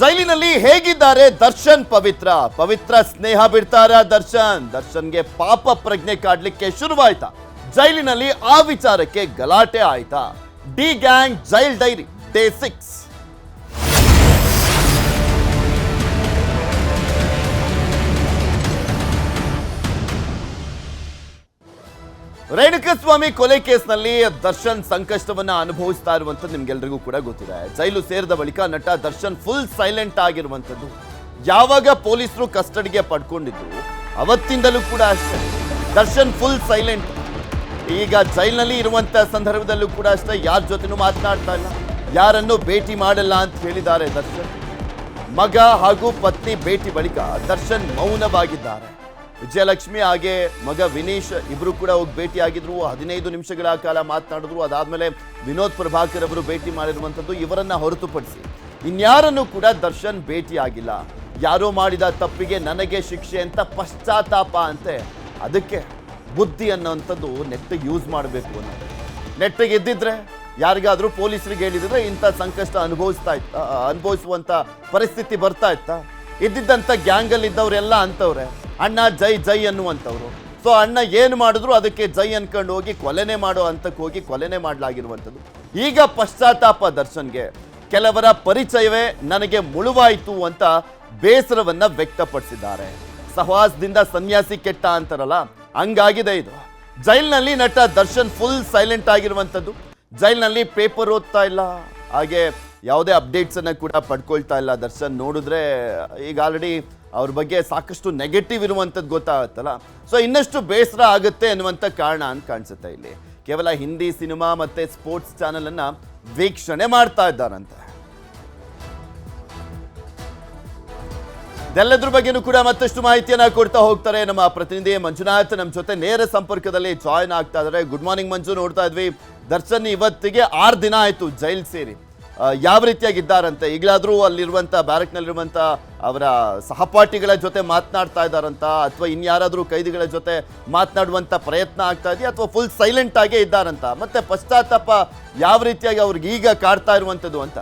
ಜೈಲಿನಲ್ಲಿ ಹೇಗಿದ್ದಾರೆ ದರ್ಶನ್ ಪವಿತ್ರ? ಪವಿತ್ರ ಸ್ನೇಹ ಬಿಡ್ತಾರ ದರ್ಶನ್? ದರ್ಶನ್ಗೆ ಪಾಪ ಪ್ರಜ್ಞೆ ಕಾಡ್ಲಿಕ್ಕೆ ಶುರುವಾಯ್ತ? ಜೈಲಿನಲ್ಲಿ ಆ ವಿಚಾರಕ್ಕೆ ಗಲಾಟೆ ಆಯ್ತಾ? D gang jail diary day six. Renukaswamy ಕೊಲೆ ಕೇಸ್ನಲ್ಲಿ ದರ್ಶನ್ ಸಂಕಷ್ಟವನ್ನ ಅನುಭವಿಸ್ತಾ ಇರುವಂತದ್ದು ನಿಮ್ಗೆಲ್ರಿಗೂ ಕೂಡ ಗೊತ್ತಿದೆ. ಜೈಲು ಸೇರಿದ ಬಳಿಕ ನಟ ದರ್ಶನ್ ಫುಲ್ ಸೈಲೆಂಟ್ ಆಗಿರುವಂತದ್ದು ಯಾವಾಗ ಪೊಲೀಸರು ಕಸ್ಟಡಿಗೆ ಪಡ್ಕೊಂಡಿದ್ರು ಅವತ್ತಿಂದಲೂ ಕೂಡ ಅಷ್ಟೇ. ದರ್ಶನ್ ಫುಲ್ ಸೈಲೆಂಟ್ ಈಗ ಜೈಲಿನಲ್ಲಿ ಇರುವಂತ ಸಂದರ್ಭದಲ್ಲೂ ಕೂಡ ಅಷ್ಟೇ. ಯಾರ ಜೊತೆನೂ ಮಾತನಾಡ್ತಾ ಇಲ್ಲ. ಯಾರನ್ನು ಭೇಟಿ ಮಾಡಲ್ಲ ಅಂತ ಹೇಳಿದ್ದಾರೆ ದರ್ಶನ್. ಮಗ ಹಾಗೂ ಪತ್ನಿ ಭೇಟಿ ಬಳಿಕ ದರ್ಶನ್ ಮೌನವಾಗಿದ್ದಾರೆ. ವಿಜಯಲಕ್ಷ್ಮಿ ಹಾಗೆ ಮಗ ವಿನೀಶ್ ಇಬ್ರು ಕೂಡ ಹೋಗಿ ಭೇಟಿಯಾಗಿದ್ರು ಹದಿನೈದು ನಿಮಿಷಗಳ ಕಾಲ ಮಾತನಾಡಿದ್ರು. ಅದಾದಮೇಲೆ ವಿನೋದ್ ಪ್ರಭಾಕರ್ ಅವರು ಭೇಟಿ ಮಾಡಿರುವಂಥದ್ದು ಇವರನ್ನ ಹೊರತುಪಡಿಸಿ. ಇನ್ಯಾರನ್ನು ಕೂಡ ದರ್ಶನ್ ಭೇಟಿಯಾಗಿಲ್ಲ ಯಾರೋ ಮಾಡಿದ ತಪ್ಪಿಗೆ ನನಗೆ ಶಿಕ್ಷೆ ಅಂತ ಪಶ್ಚಾತ್ತಾಪ ಅಂತೆ. ಅದಕ್ಕೆ ಬುದ್ಧಿ ಅನ್ನೋಂಥದ್ದು ನೆಟ್ಟಿಗೆ ಯೂಸ್ ಮಾಡಬೇಕು ಅನ್ನೋದು. ನೆಟ್ಟಿಗೆ ಇದ್ದಿದ್ರೆ ಯಾರಿಗಾದ್ರೂ ಪೊಲೀಸರಿಗೆ ಹೇಳಿದ್ರೆ ಇಂಥ ಸಂಕಷ್ಟ ಅನುಭವಿಸ್ತಾ ಇತ್ತ ಅನುಭವಿಸುವಂತ ಪರಿಸ್ಥಿತಿ ಬರ್ತಾ ಇತ್ತಾ? ಇದ್ದಿದ್ದಂಥ ಗ್ಯಾಂಗಲ್ಲಿ ಇದ್ದವರೆಲ್ಲ ಅಂತವ್ರೆ ಅಣ್ಣ ಜೈ ಜೈ ಅನ್ನುವಂಥವ್ರು. ಸೊ ಅಣ್ಣ ಏನು ಮಾಡಿದ್ರು ಅದಕ್ಕೆ ಜೈ ಅನ್ಕೊಂಡು ಹೋಗಿ ಕೊಲೆನೆ ಮಾಡೋ ಹಂತಕ್ಕೆ ಹೋಗಿ ಕೊಲೆನೆ ಮಾಡಲಾಗಿರುವಂಥದ್ದು. ಈಗ ಪಶ್ಚಾತ್ತಾಪ ದರ್ಶನ್ಗೆ. ಕೆಲವರ ಪರಿಚಯವೇ ನನಗೆ ಮುಳುವಾಯಿತು ಅಂತ ಬೇಸರವನ್ನ ವ್ಯಕ್ತಪಡಿಸಿದ್ದಾರೆ. ಸಹವಾಸದಿಂದ ಸನ್ಯಾಸಿ ಕೆಟ್ಟ ಅಂತಾರಲ್ಲ, ಹಂಗಾಗಿದೆ ಇದು. ಜೈಲ್ನಲ್ಲಿ ನಟ ದರ್ಶನ್ ಫುಲ್ ಸೈಲೆಂಟ್ ಆಗಿರುವಂಥದ್ದು. ಜೈಲ್ನಲ್ಲಿ ಪೇಪರ್ ಓದ್ತಾ ಇಲ್ಲ. ಹಾಗೆ ಯಾವುದೇ ಅಪ್ಡೇಟ್ಸನ್ನು ಕೂಡ ಪಡ್ಕೊಳ್ತಾ ಇಲ್ಲ ದರ್ಶನ್. ನೋಡಿದ್ರೆ ಈಗ ಆಲ್ರೆಡಿ ಅವ್ರ ಬಗ್ಗೆ ಸಾಕಷ್ಟು ನೆಗೆಟಿವ್ ಇರುವಂಥದ್ದು ಗೊತ್ತಾಗುತ್ತಲ್ಲ? ಸೊ ಇನ್ನಷ್ಟು ಬೇಸರ ಆಗುತ್ತೆ ಅನ್ನುವಂಥ ಕಾರಣ ಅಂತ ಕಾಣಿಸುತ್ತೆ ಇಲ್ಲಿ. ಕೇವಲ ಹಿಂದಿ ಸಿನಿಮಾ ಮತ್ತು ಸ್ಪೋರ್ಟ್ಸ್ ಚಾನಲನ್ನು ವೀಕ್ಷಣೆ ಮಾಡ್ತಾ ಇದ್ದಾರಂತೆ. ಇದೆಲ್ಲದ್ರ ಬಗ್ಗೆನೂ ಕೂಡ ಮತ್ತಷ್ಟು ಮಾಹಿತಿಯನ್ನ ಕೊಡ್ತಾ ಹೋಗ್ತಾರೆ ನಮ್ಮ ಪ್ರತಿನಿಧಿ ಮಂಜುನಾಥ್. ನಮ್ಮ ಜೊತೆ ನೇರ ಸಂಪರ್ಕದಲ್ಲಿ ಜಾಯ್ನ್ ಆಗ್ತಾ ಇದ್ದಾರೆ. ಗುಡ್ ಮಾರ್ನಿಂಗ್ ಮಂಜು, ನೋಡ್ತಾ ಇದ್ವಿ. ದರ್ಶನ್, ಇವತ್ತಿಗೆ ಆರು ದಿನ ಆಯ್ತು ಜೈಲ್ ಸೇರಿ. ಯಾವ ರೀತಿಯಾಗಿದ್ದಾರಂತೆ? ಈಗಲಾದರೂ ಅಲ್ಲಿರುವಂಥ ಬ್ಯಾರಕ್ನಲ್ಲಿರುವಂಥ ಅವರ ಸಹಪಾಠಿಗಳ ಜೊತೆ ಮಾತನಾಡ್ತಾ ಇದ್ದಾರಂತ, ಅಥವಾ ಇನ್ಯಾರಾದರೂ ಕೈದಿಗಳ ಜೊತೆ ಮಾತನಾಡುವಂಥ ಪ್ರಯತ್ನ ಆಗ್ತಾ ಇದೆಯಾ? ಅಥವಾ ಫುಲ್ ಸೈಲೆಂಟ್ ಆಗೇ ಇದ್ದಾರಂತ? ಮತ್ತೆ ಪಶ್ಚಾತ್ತಾಪ ಯಾವ ರೀತಿಯಾಗಿ ಅವ್ರಿಗೆ ಈಗ ಕಾಡ್ತಾ ಇರುವಂಥದ್ದು ಅಂತ?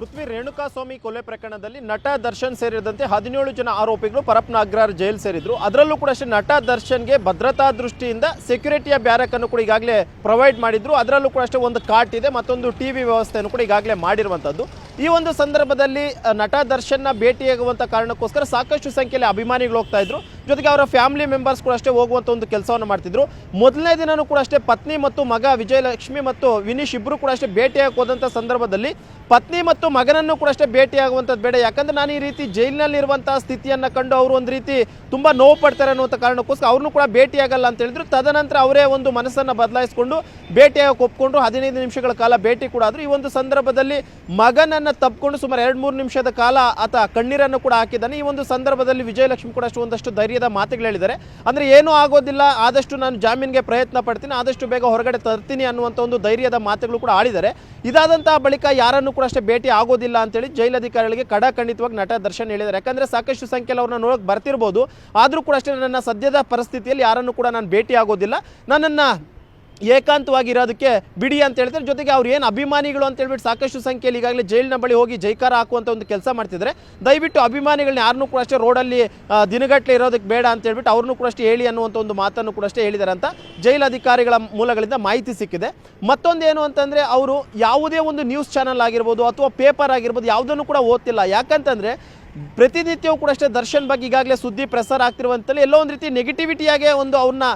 ಪೃಥ್ವಿ ರೇಣುಕಾಸ್ವಾಮಿ ಕೊಲೆ ಪ್ರಕರಣದಲ್ಲಿ ನಟ ದರ್ಶನ್ ಸೇರಿದಂತೆ ಹದಿನೇಳು ಜನ ಆರೋಪಿಗಳು ಪರಪ್ನ ಅಗ್ರಾರ್ ಜೈಲ್ ಸೇರಿದ್ರು. ಅದರಲ್ಲೂ ಕೂಡ ಅಷ್ಟೇ ನಟ ದರ್ಶನ್ಗೆ ಭದ್ರತಾ ದೃಷ್ಟಿಯಿಂದ ಸೆಕ್ಯೂರಿಟಿಯ ಬ್ಯಾರಕ್ ಅನ್ನು ಕೂಡ ಈಗಾಗಲೇ ಪ್ರೊವೈಡ್ ಮಾಡಿದ್ರು. ಅದರಲ್ಲೂ ಕೂಡ ಅಷ್ಟೇ ಒಂದು ಕಾಟ್ ಇದೆ, ಮತ್ತೊಂದು ಟಿವಿ ವ್ಯವಸ್ಥೆಯನ್ನು ಕೂಡ ಈಗಾಗಲೇ ಮಾಡಿರುವಂಥದ್ದು ಈ ಒಂದು ಸಂದರ್ಭದಲ್ಲಿ ನಟ ದರ್ಶನ್ನ ಭೇಟಿಯಾಗುವಂಥ ಕಾರಣಕ್ಕೋಸ್ಕರ ಸಾಕಷ್ಟು ಸಂಖ್ಯೆಯಲ್ಲಿ ಅಭಿಮಾನಿಗಳು ಹೋಗ್ತಾ ಇದ್ರು. ಜೊತೆಗೆ ಅವರ ಫ್ಯಾಮಿಲಿ ಮೆಂಬರ್ಸ್ ಕೂಡ ಅಷ್ಟೇ ಹೋಗುವಂಥ ಒಂದು ಕೆಲಸವನ್ನು ಮಾಡ್ತಿದ್ರು. ಮೊದಲನೇ ದಿನನೂ ಕೂಡ ಅಷ್ಟೇ ಪತ್ನಿ ಮತ್ತು ಮಗ ವಿಜಯಲಕ್ಷ್ಮಿ ಮತ್ತು ವಿನೀಶ್ ಇಬ್ಬರು ಕೂಡ ಅಷ್ಟೇ ಭೇಟಿಯಾಗಿ ಹೋದಂಥ ಸಂದರ್ಭದಲ್ಲಿ ಪತ್ನಿ ಮತ್ತು ಮಗನನ್ನು ಕೂಡ ಅಷ್ಟೇ ಭೇಟಿಯಾಗುವಂಥದ್ದು ಬೇಡ. ಯಾಕಂದ್ರೆ ನಾನು ಈ ರೀತಿ ಜೈಲಿನಲ್ಲಿರುವಂಥ ಸ್ಥಿತಿಯನ್ನು ಕಂಡು ಅವರು ಒಂದು ರೀತಿ ತುಂಬ ನೋವು ಪಡ್ತಾರೆ ಅನ್ನುವಂಥ ಕಾರಣಕ್ಕೋಸ್ಕರ ಅವ್ರನ್ನೂ ಕೂಡ ಭೇಟಿಯಾಗಲ್ಲ ಅಂತ ಹೇಳಿದ್ರು. ತದನಂತರ ಅವರೇ ಒಂದು ಮನಸ್ಸನ್ನು ಬದಲಾಯಿಸಿಕೊಂಡು ಭೇಟಿಯಾಗಿ ಒಪ್ಪಿಕೊಂಡು ಹದಿನೈದು ನಿಮಿಷಗಳ ಕಾಲ ಭೇಟಿ ಕೂಡ ಆದ್ರು. ಈ ಒಂದು ಸಂದರ್ಭದಲ್ಲಿ ಮಗನನ್ನು ತಪ್ಪಿಕೊಂಡು ಸುಮಾರು ಎರಡು ಮೂರು ನಿಮಿಷದ ಕಾಲ ಆತ ಕಣ್ಣೀರನ್ನು ಕೂಡ ಹಾಕಿದ್ದಾನೆ. ಈ ಒಂದು ಸಂದರ್ಭದಲ್ಲಿ ವಿಜಯಲಕ್ಷ್ಮಿ ಕೂಡ ಅಷ್ಟು ಒಂದಷ್ಟು ಧೈರ್ಯದ ಮಾತುಗಳು ಹೇಳಿದ್ದಾರೆ. ಅಂದರೆ ಏನೂ ಆಗೋದಿಲ್ಲ, ಆದಷ್ಟು ನಾನು ಜಾಮೀನಿಗೆ ಪ್ರಯತ್ನ ಪಡ್ತೀನಿ, ಆದಷ್ಟು ಬೇಗ ಹೊರಗಡೆ ತರ್ತೀನಿ ಅನ್ನುವಂಥ ಒಂದು ಧೈರ್ಯದ ಮಾತುಗಳು ಕೂಡ ಆಡಿದ್ದಾರೆ. ಇದಾದಂತಹ ಬಳಿಕ ಯಾರನ್ನು ಕೂಡ ಅಷ್ಟೇ ಭೇಟಿ ಆಗೋದಿಲ್ಲ ಅಂತೇಳಿ ಜೈಲಧಿಕಾರಿಗಳಿಗೆ ಖಡಾಖಂಡಿತವಾಗಿ ನಟ ದರ್ಶನ್ ಹೇಳಿದ್ದಾರೆ. ಯಾಕಂದರೆ ಸಾಕಷ್ಟು ಸಂಖ್ಯೆಯಲ್ಲಿ ಅವ್ರನ್ನ ನೋಡೋಕೆ ಬರ್ತಿರ್ಬೋದು. ಆದರೂ ಕೂಡ ಅಷ್ಟೇ ನನ್ನ ಸದ್ಯದ ಪರಿಸ್ಥಿತಿಯಲ್ಲಿ ಯಾರನ್ನು ಕೂಡ ನಾನು ಭೇಟಿ ಆಗೋದಿಲ್ಲ. ನನ್ನನ್ನು ಏಕಾಂತವಾಗಿ ಇರೋದಕ್ಕೆ ಬಿಡಿ ಅಂತ ಹೇಳ್ತಾರೆ. ಜೊತೆಗೆ ಅವ್ರು ಏನು ಅಭಿಮಾನಿಗಳು ಅಂತ ಹೇಳ್ಬಿಟ್ಟು ಸಾಕಷ್ಟು ಸಂಖ್ಯೆಯಲ್ಲಿ ಈಗಾಗಲೇ ಜೈಲಿನ ಬಳಿ ಹೋಗಿ ಜೈಕಾರ ಹಾಕುವಂಥ ಒಂದು ಕೆಲಸ ಮಾಡ್ತಿದ್ದಾರೆ. ದಯವಿಟ್ಟು ಅಭಿಮಾನಿಗಳನ್ನ ಯಾರನ್ನೂ ಕೂಡ ಅಷ್ಟೇ ರೋಡಲ್ಲಿ ದಿನಗಟ್ಟಲೆ ಇರೋದಕ್ಕೆ ಬೇಡ ಅಂತ ಹೇಳ್ಬಿಟ್ಟು ಅವ್ರನ್ನೂ ಕೂಡ ಅಷ್ಟೇ ಹೇಳಿ ಅನ್ನುವಂಥ ಒಂದು ಮಾತನ್ನು ಕೂಡ ಅಷ್ಟೇ ಹೇಳಿದ್ದಾರೆ ಅಂತ ಜೈಲ್ ಅಧಿಕಾರಿಗಳ ಮೂಲಗಳಿಂದ ಮಾಹಿತಿ ಸಿಕ್ಕಿದೆ. ಮತ್ತೊಂದೇನು ಅಂತಂದರೆ ಅವರು ಯಾವುದೇ ಒಂದು ನ್ಯೂಸ್ ಚಾನಲ್ ಆಗಿರ್ಬೋದು ಅಥವಾ ಪೇಪರ್ ಆಗಿರ್ಬೋದು ಯಾವುದನ್ನು ಕೂಡ ಓದ್ತಿಲ್ಲ. ಯಾಕಂತಂದರೆ ಪ್ರತಿನಿತ್ಯವೂ ಕೂಡ ಅಷ್ಟೇ ದರ್ಶನ್ ಬಗ್ಗೆ ಈಗಾಗಲೇ ಸುದ್ದಿ ಪ್ರಸಾರ ಆಗ್ತಿರುವಂಥಲ್ಲಿ ಎಲ್ಲೋ ಒಂದು ರೀತಿ ನೆಗೆಟಿವಿಟಿಯಾಗೆ ಒಂದು ಅವ್ರನ್ನ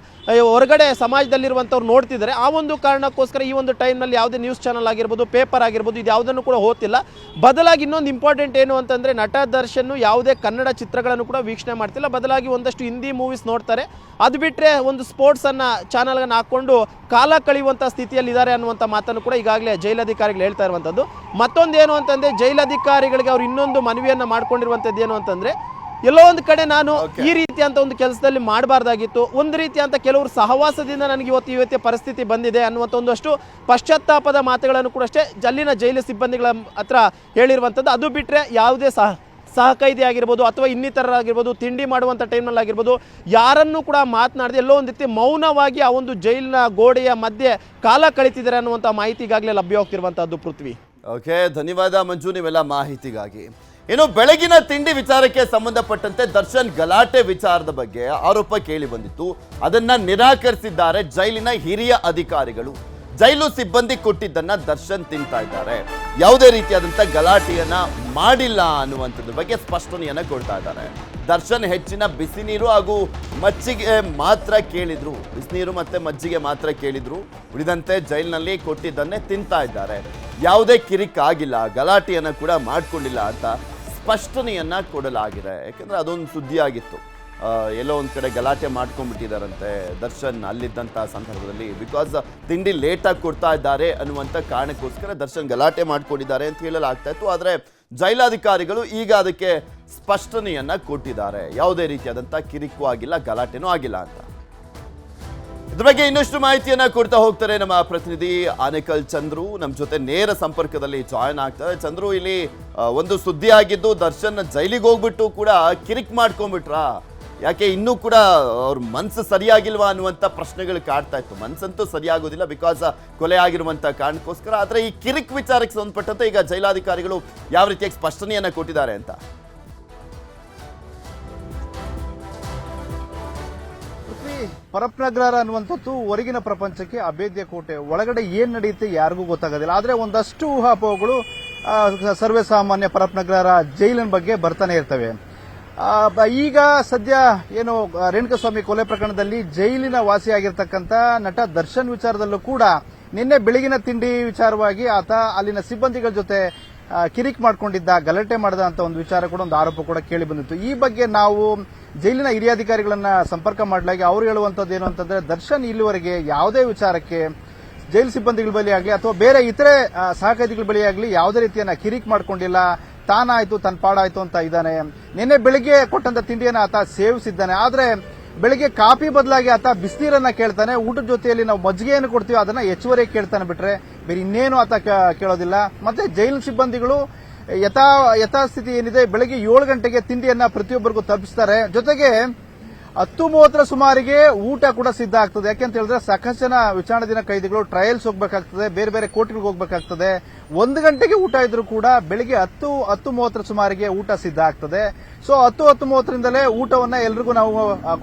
ಹೊರಗಡೆ ಸಮಾಜದಲ್ಲಿರುವಂಥವ್ರು ನೋಡ್ತಿದ್ದಾರೆ. ಆ ಒಂದು ಕಾರಣಕ್ಕೋಸ್ಕರ ಈ ಒಂದು ಟೈಮ್ನಲ್ಲಿ ಯಾವುದೇ ನ್ಯೂಸ್ ಚಾನಲ್ ಆಗಿರ್ಬೋದು, ಪೇಪರ್ ಆಗಿರ್ಬೋದು, ಇದು ಯಾವುದನ್ನು ಕೂಡ ಓದ್ತಿಲ್ಲ ಬದಲಾಗಿ ಇನ್ನೊಂದು ಇಂಪಾರ್ಟೆಂಟ್ ಏನು ಅಂತಂದರೆ ನಟ ದರ್ಶನ್ ಯಾವುದೇ ಕನ್ನಡ ಚಿತ್ರಗಳನ್ನು ಕೂಡ ವೀಕ್ಷಣೆ ಮಾಡ್ತಿಲ್ಲ. ಬದಲಾಗಿ ಒಂದಷ್ಟು ಹಿಂದಿ ಮೂವೀಸ್ ನೋಡ್ತಾರೆ. ಅದು ಬಿಟ್ಟರೆ ಒಂದು ಸ್ಪೋರ್ಟ್ಸನ್ನು ಚಾನಲ್ಗಳನ್ನು ಹಾಕ್ಕೊಂಡು ಕಾಲ ಕಳೆಯುವಂಥ ಸ್ಥಿತಿಯಲ್ಲಿ ಇದ್ದಾರೆ ಅನ್ನುವಂಥ ಮಾತನ್ನು ಕೂಡ ಈಗಾಗಲೇ ಜೈಲಧಿಕಾರಿಗಳು ಹೇಳ್ತಾ ಇರುವಂಥದ್ದು ಮತ್ತೊಂದು ಏನು ಅಂತಂದರೆ ಜೈಲಧಿಕಾರಿಗಳಿಗೆ ಅವ್ರು ಇನ್ನೊಂದು ಮನವಿಯನ್ನು ಮಾಡ್ಕೊಂಡಿರುವಂಥದ್ದು ಏನು ಅಂತಂದರೆ ಎಲ್ಲೋ ಒಂದು ಕಡೆ ನಾನು ಈ ರೀತಿ ಅಂತ ಒಂದು ಕೆಲಸದಲ್ಲಿ ಮಾಡಬಾರ್ದಾಗಿತ್ತು. ಒಂದು ರೀತಿ ಅಂತ ಕೆಲವರು ಸಹವಾಸದಿಂದ ನನಗೆ ಇವತ್ತು ಇವತ್ತಿನ ಪರಿಸ್ಥಿತಿ ಬಂದಿದೆ ಅನ್ನುವಂಥ ಒಂದಷ್ಟು ಪಶ್ಚಾತ್ತಾಪದ ಮಾತುಗಳನ್ನು ಕೂಡ ಅಷ್ಟೇ ಜಲ್ಲಿನ ಜೈಲು ಸಿಬ್ಬಂದಿಗಳ ಹತ್ರ ಹೇಳಿರುವಂಥದ್ದು ಅದು ಬಿಟ್ಟರೆ ಯಾವುದೇ ಸಹ ಸಹಕೈದಿ ಆಗಿರ್ಬೋದು ಅಥವಾ ಇನ್ನಿತರರಾಗಿರ್ಬೋದು ತಿಂಡಿ ಮಾಡುವಂಥ ಟೈಮ್ನಲ್ಲಿ ಆಗಿರ್ಬೋದು ಯಾರನ್ನು ಕೂಡ ಮಾತನಾಡದೆ ಎಲ್ಲೋ ಒಂದು ರೀತಿ ಮೌನವಾಗಿ ಆ ಒಂದು ಜೈಲಿನ ಗೋಡೆಯ ಮಧ್ಯೆ ಕಾಲ ಕಳೀತಿದ್ದಾರೆ ಅನ್ನುವಂಥ ಮಾಹಿತಿ ಈಗಾಗಲೇ ಲಭ್ಯವಾಗ್ತಿರುವಂಥದ್ದು ಪೃಥ್ವಿ. ಓಕೆ ಧನ್ಯವಾದ ಮಂಜು ನೀವೆಲ್ಲ ಮಾಹಿತಿಗಾಗಿ. ಇನ್ನು ಬೆಳಗಿನ ತಿಂಡಿ ವಿಚಾರಕ್ಕೆ ಸಂಬಂಧಪಟ್ಟಂತೆ ದರ್ಶನ್ ಗಲಾಟೆ ವಿಚಾರದ ಬಗ್ಗೆ ಆರೋಪ ಕೇಳಿ ಬಂದಿತ್ತು. ಅದನ್ನ ನಿರಾಕರಿಸಿದ್ದಾರೆ ಜೈಲಿನ ಹಿರಿಯ ಅಧಿಕಾರಿಗಳು. ಜೈಲು ಸಿಬ್ಬಂದಿ ಕೊಟ್ಟಿದ್ದನ್ನ ದರ್ಶನ್ ತಿಂತಾ ಇದ್ದಾರೆ. ಯಾವುದೇ ರೀತಿಯಾದಂಥ ಗಲಾಟೆಯನ್ನ ಮಾಡಿಲ್ಲ ಅನ್ನುವಂಥದ್ದು ಬಗ್ಗೆ ಸ್ಪಷ್ಟನೆಯನ್ನ ಕೊಡ್ತಾ ಇದ್ದಾರೆ. ದರ್ಶನ್ ಹೆಚ್ಚಿನ ಬಿಸಿ ನೀರು ಹಾಗೂ ಮಜ್ಜಿಗೆ ಮಾತ್ರ ಕೇಳಿದ್ರು. ಬಿಸಿನೀರು ಮತ್ತೆ ಮಜ್ಜಿಗೆ ಮಾತ್ರ ಕೇಳಿದ್ರು. ಉಳಿದಂತೆ ಜೈಲಿನಲ್ಲಿ ಕೊಟ್ಟಿದ್ದನ್ನೇ ತಿಂತಾ ಇದ್ದಾರೆ. ಯಾವುದೇ ಕಿರಿಕ್ ಆಗಿಲ್ಲ ಗಲಾಟೆಯನ್ನು ಕೂಡ ಮಾಡಿಕೊಂಡಿಲ್ಲ ಅಂತ ಸ್ಪಷ್ಟನೆಯನ್ನ ಕೊಡಲಾಗಿದೆ. ಯಾಕಂದ್ರೆ ಅದೊಂದು ಸುದ್ದಿಯಾಗಿತ್ತು. ಎಲ್ಲೋ ಒಂದು ಕಡೆ ಗಲಾಟೆ ಮಾಡ್ಕೊಂಡ್ಬಿಟ್ಟಿದಾರಂತೆ ದರ್ಶನ್ ಅಲ್ಲಿದ್ದಂಥ ಸಂದರ್ಭದಲ್ಲಿ. ಬಿಕಾಸ್ ತಿಂಡಿ ಲೇಟಾಗಿ ಕೊಡ್ತಾ ಇದ್ದಾರೆ ಅನ್ನುವಂಥ ಕಾರಣಕ್ಕೋಸ್ಕರ ದರ್ಶನ್ ಗಲಾಟೆ ಮಾಡ್ಕೊಂಡಿದ್ದಾರೆ ಅಂತ ಹೇಳಲಾಗ್ತಾ ಇತ್ತು. ಆದರೆ ಜೈಲಾಧಿಕಾರಿಗಳು ಈಗ ಅದಕ್ಕೆ ಸ್ಪಷ್ಟನೆಯನ್ನು ಕೊಟ್ಟಿದ್ದಾರೆ. ಯಾವುದೇ ರೀತಿಯಾದಂಥ ಕಿರಿಕು ಆಗಿಲ್ಲ, ಗಲಾಟೆನೂ ಆಗಿಲ್ಲ ಅಂತ. ಇದ್ರ ಬಗ್ಗೆ ಇನ್ನಷ್ಟು ಮಾಹಿತಿಯನ್ನ ಕೊಡ್ತಾ ಹೋಗ್ತಾರೆ ನಮ್ಮ ಪ್ರತಿನಿಧಿ ಆನೇಕಲ್ ಚಂದ್ರು. ನಮ್ಮ ಜೊತೆ ನೇರ ಸಂಪರ್ಕದಲ್ಲಿ ಜಾಯ್ನ್ ಆಗ್ತಾರೆ ಚಂದ್ರು, ಇಲ್ಲಿ ಒಂದು ಸುದ್ದಿ ಆಗಿದ್ದು ದರ್ಶನ್ ಜೈಲಿಗೆ ಹೋಗ್ಬಿಟ್ಟು ಕೂಡ ಕಿರಿಕ್ ಮಾಡ್ಕೊಂಡ್ಬಿಟ್ರಾ? ಯಾಕೆ ಇನ್ನೂ ಕೂಡ ಅವ್ರ ಮನ್ಸು ಸರಿಯಾಗಿಲ್ವಾ ಅನ್ನುವಂಥ ಪ್ರಶ್ನೆಗಳು ಕಾಡ್ತಾ ಇತ್ತು. ಮನ್ಸಂತೂ ಸರಿಯಾಗೋದಿಲ್ಲ ಬಿಕಾಸ್ ಕೊಲೆ ಆಗಿರುವಂಥ ಕಾರಣಕ್ಕೋಸ್ಕರ. ಆದ್ರೆ ಈ ಕಿರಿಕ್ ವಿಚಾರಕ್ಕೆ ಸಂಬಂಧಪಟ್ಟಂತೆ ಈಗ ಜೈಲಾಧಿಕಾರಿಗಳು ಯಾವ ರೀತಿಯಾಗಿ ಸ್ಪಷ್ಟನೆಯನ್ನ ಕೊಟ್ಟಿದ್ದಾರೆ ಅಂತ? ಪೃಥ್ವಿ ಪರಪ್ನಗ್ರಹ ಅನ್ನುವಂಥದ್ದು ಹೊರಗಿನ ಪ್ರಪಂಚಕ್ಕೆ ಅಭೇದ್ಯ ಕೋಟೆ ಒಳಗಡೆ ಏನ್ ನಡೆಯುತ್ತೆ ಯಾರಿಗೂ ಗೊತ್ತಾಗೋದಿಲ್ಲ. ಆದ್ರೆ ಒಂದಷ್ಟು ಊಹಾಪೋಹಗಳು ಸರ್ವೇ ಸಾಮಾನ್ಯ ಪರಪ್ನಗ್ರಹರ ಜೈಲಿನ ಬಗ್ಗೆ ಬರ್ತಾನೆ ಇರ್ತವೆ. ಈಗ ಸದ್ಯ ಏನು ರೇಣುಕಸ್ವಾಮಿ ಕೊಲೆ ಪ್ರಕರಣದಲ್ಲಿ ಜೈಲಿನ ವಾಸಿಯಾಗಿರ್ತಕ್ಕಂಥ ನಟ ದರ್ಶನ್ ವಿಚಾರದಲ್ಲೂ ಕೂಡ ನಿನ್ನೆ ಬೆಳಗಿನ ತಿಂಡಿ ವಿಚಾರವಾಗಿ ಆತ ಅಲ್ಲಿನ ಸಿಬ್ಬಂದಿಗಳ ಜೊತೆ ಕಿರಿಕ್ ಮಾಡಿಕೊಂಡಿದ್ದ, ಗಲಾಟೆ ಮಾಡಿದ ಅಂತ ಒಂದು ವಿಚಾರ ಕೂಡ ಒಂದು ಆರೋಪ ಕೂಡ ಕೇಳಿ ಬಂದಿತ್ತು. ಈ ಬಗ್ಗೆ ನಾವು ಜೈಲಿನ ಹಿರಿಯಾಧಿಕಾರಿಗಳನ್ನ ಸಂಪರ್ಕ ಮಾಡಲಾಗಿ ಅವ್ರು ಹೇಳುವಂತದ್ದು ಏನು ಅಂತಂದ್ರೆ, ದರ್ಶನ್ ಇಲ್ಲಿವರೆಗೆ ಯಾವುದೇ ವಿಚಾರಕ್ಕೆ ಜೈಲು ಸಿಬ್ಬಂದಿಗಳ ಬಳಿ ಆಗಲಿ ಅಥವಾ ಬೇರೆ ಇತರೆ ಸಹಕಾರಿಗಳ ಬಳಿ ಆಗಲಿ ಯಾವುದೇ ರೀತಿಯನ್ನ ಕಿರಿಕ್ ಮಾಡಿಕೊಂಡಿಲ್ಲ. ತಾನಾಯ್ತು ತನ್ನ ಪಾಡಾಯ್ತು ಅಂತ ಇದ್ದಾನೆ. ನಿನ್ನೆ ಬೆಳಿಗ್ಗೆ ಕೊಟ್ಟಂತ ತಿಂಡಿಯನ್ನು ಆತ ಸೇವಿಸಿದ್ದಾನೆ. ಆದ್ರೆ ಬೆಳಿಗ್ಗೆ ಕಾಫಿ ಬದಲಾಗಿ ಆತ ಬಿಸಿನೀರನ್ನ ಕೇಳ್ತಾನೆ. ಊಟದ ಜೊತೆಯಲ್ಲಿ ನಾವು ಮಜ್ಜಿಗೆಯನ್ನು ಕೊಡ್ತೀವಿ, ಅದನ್ನ ಹೆಚ್ಚುವರಿ ಕೇಳ್ತಾನೆ ಬಿಟ್ರೆ ಬೇರೆ ಇನ್ನೇನು ಆತ ಕೇಳೋದಿಲ್ಲ. ಮತ್ತೆ ಜೈಲು ಸಿಬ್ಬಂದಿಗಳು ಯಥಾ ಯಥಾಸ್ಥಿತಿ ಏನಿದೆ ಬೆಳಗ್ಗೆ ಏಳು ಗಂಟೆಗೆ ತಿಂಡಿಯನ್ನ ಪ್ರತಿಯೊಬ್ಬರಿಗೂ ತಪ್ಪಿಸ್ತಾರೆ ಜೊತೆಗೆ ಹತ್ತು ಮೂವತ್ತರ ಸುಮಾರಿಗೆ ಊಟ ಕೂಡ ಸಿದ್ಧ ಆಗ್ತದೆ. ಯಾಕೆಂತ ಹೇಳಿದ್ರೆ ಸಾಕಷ್ಟು ಜನ ವಿಚಾರಣೆ ದಿನ ಕೈದಿಗಳು ಟ್ರಯಲ್ಸ್ ಹೋಗ್ಬೇಕಾಗ್ತದೆ, ಬೇರೆ ಬೇರೆ ಕೋರ್ಟ್ಗಳಿಗೆ ಹೋಗ್ಬೇಕಾಗ್ತದೆ. ಒಂದು ಗಂಟೆಗೆ ಊಟ ಇದ್ರೂ ಕೂಡ ಬೆಳಿಗ್ಗೆ ಹತ್ತು ಹತ್ತು ಮೂವತ್ತರ ಸುಮಾರಿಗೆ ಊಟ ಸಿದ್ಧ ಆಗ್ತದೆ. ಸೊ ಹತ್ತು ಹತ್ತು ಮೂವತ್ತರಿಂದಲೇ ಊಟವನ್ನ ಎಲ್ರಿಗೂ ನಾವು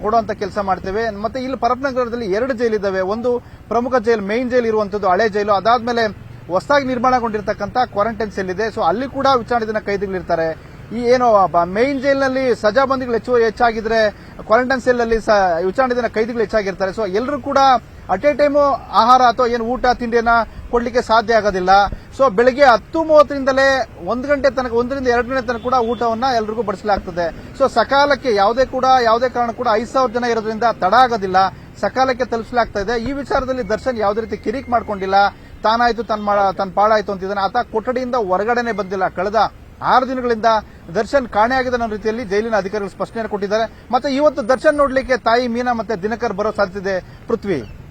ಕೊಡುವಂತ ಕೆಲಸ ಮಾಡ್ತೇವೆ. ಮತ್ತೆ ಇಲ್ಲಿ ಪರಪನಗರದಲ್ಲಿ ಎರಡು ಜೈಲ್ ಇದ್ದಾವೆ ಒಂದು ಪ್ರಮುಖ ಜೈಲ್ ಮೈನ್ ಜೈಲ್ ಇರುವಂತದ್ದು ಹಳೆ ಜೈಲು. ಅದಾದ್ಮೇಲೆ ಹೊಸದಾಗಿ ನಿರ್ಮಾಣಗೊಂಡಿರ್ತಕ್ಕಂಥ ಕ್ವಾರಂಟೈನ್ ಸೆಲ್ ಇದೆ. ಸೊ ಅಲ್ಲಿ ಕೂಡ ವಿಚಾರಣೆ ದಿನ ಕೈದಿಗಳಿರ್ತಾರೆ. ಈ ಏನು ಮೈನ್ ಜೈಲ್ನಲ್ಲಿ ಸಜಾ ಬಂದಿಗಳು ಹೆಚ್ಚು ಹೆಚ್ಚಾಗಿದ್ರೆ ಕ್ವಾರಂಟೈನ್ ಸೆಲ್ ಅಲ್ಲಿ ಸ- ವಿಚಾರಣೆ ದಿನ ಕೈದಿಗಳು ಹೆಚ್ಚಾಗಿರ್ತಾರೆ. ಸೊ ಎಲ್ಲರೂ ಕೂಡ ಅಟ್ ಎ ಟೈಮು ಆಹಾರ ಅಥವಾ ಏನು ಊಟ, ತಿಂಡಿಯನ್ನ ಕೊಡ್ಲಿಕ್ಕೆ ಸಾಧ್ಯ ಆಗೋದಿಲ್ಲ. ಸೊ ಬೆಳಿಗ್ಗೆ ಹತ್ತು ಮೂವತ್ತರಿಂದಲೇ ಒಂದು ಗಂಟೆ ತನಕ, ಒಂದರಿಂದ ಎರಡು ಗಂಟೆ ತನಕ ಕೂಡ ಊಟವನ್ನ ಎಲ್ರಿಗೂ ಬಡಿಸಲಾಗ್ತದೆ. ಸೊ ಸಕಾಲಕ್ಕೆ ಯಾವುದೇ ಕೂಡ, ಯಾವುದೇ ಕಾರಣ ಕೂಡ ಐದು ಸಾವಿರ ಜನ ಇರೋದ್ರಿಂದ ತಡ ಆಗೋದಿಲ್ಲ. ಸಕಾಲಕ್ಕೆ ತಲುಪಿಸಲಾಗ್ತಾ ಇದೆ. ಈ ವಿಚಾರದಲ್ಲಿ ದರ್ಶನ್ ಯಾವುದೇ ರೀತಿ ಕಿರಿಕ್ ಮಾಡ್ಕೊಂಡಿಲ್ಲ. ತಾನಾಯ್ತು ತನ್ನ ತನ್ನ ಪಾಡಾಯ್ತು ಅಂತಿದ್ದಾನೆ. ಆತ ಕೊಠಡಿಯಿಂದ ಹೊರಗಡೆನೆ ಬಂದಿಲ್ಲ. ಕಳೆದ ಆರು ದಿನಗಳಿಂದ ದರ್ಶನ್ ಕಾಣೆಯಾಗಿದೆ ಅನ್ನೋ ರೀತಿಯಲ್ಲಿ ಜೈಲಿನ ಅಧಿಕಾರಿಗಳು ಸ್ಪಷ್ಟನೆ ಕೊಟ್ಟಿದ್ದಾರೆ. ಮತ್ತೆ ಇವತ್ತು ದರ್ಶನ್ ನೋಡಲಿಕ್ಕೆ ತಾಯಿ ಮೀನಾ ಮತ್ತೆ ದಿನಕರ್ ಬರೋ ಸಾಧ್ಯತೆ ಪೃಥ್ವಿ.